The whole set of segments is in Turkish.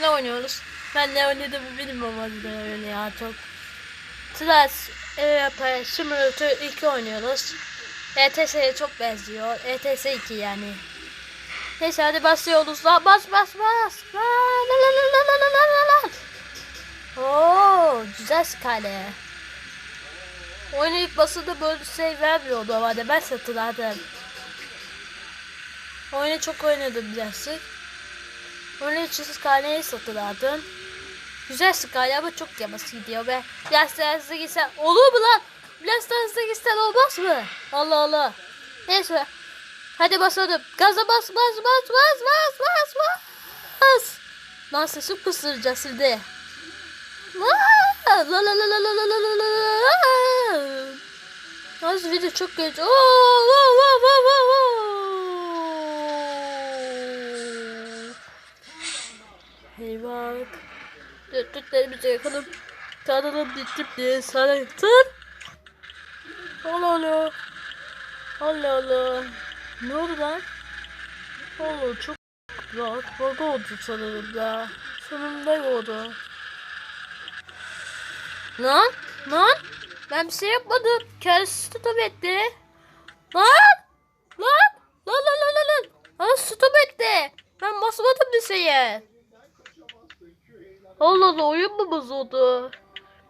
Ne oynuyoruz? Ben ne oynadığımı bilmiyorum hadi öyle ya çok. Slash Europe Simulator 2 oynuyoruz. ETS'ye çok benziyor. ETS 2 yani. Neyse hadi basıyoruz la bas bas bas. La la la la la la la la la. Oo güzel skale. Oyunu ilk basında böyle şey vermiyordu ama ben hatırladım. Oyunu çok oynadım birazcık. Oyunu için skaleyi hatırladım. Güzel skale ama çok yavaş gidiyor be. Biraz daha hızlı gitsen olur mu lan? Biraz daha hızlı gitsen olmaz mı? Allah Allah. Neyse. Hadi basalım. Gaza bas bas bas bas bas bas bas. Lan sesim kısıracağız şimdi. Aa, La la la la la la la la la. Yalnız video çok geç. Oo, oo, oo, oo, oo, oo. Eyvah. Dörtlüklerimizi yakalım. Kanalım bittim diye sarıktın. Allah Allah. Allah Allah. Ne oldu lan? Allah çok rahat. Bug oldu sanırım da. Sonunda oldu. Lan? Lan? Ben bir şey yapmadım. Kendisi stop etti. Lan? Lan? Lan lan lan lan lan. Lan stop etti. Ben basmadım bir şeye. Allah Allah oyun mu bozuldu?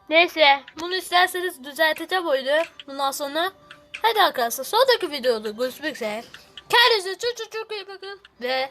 Neyse bunu isterseniz düzelteceğim oyunu bundan sonra. Hadi arkadaşlar sonraki videoda görüşmek üzere. Kendinize çok çok çok iyi bakın ve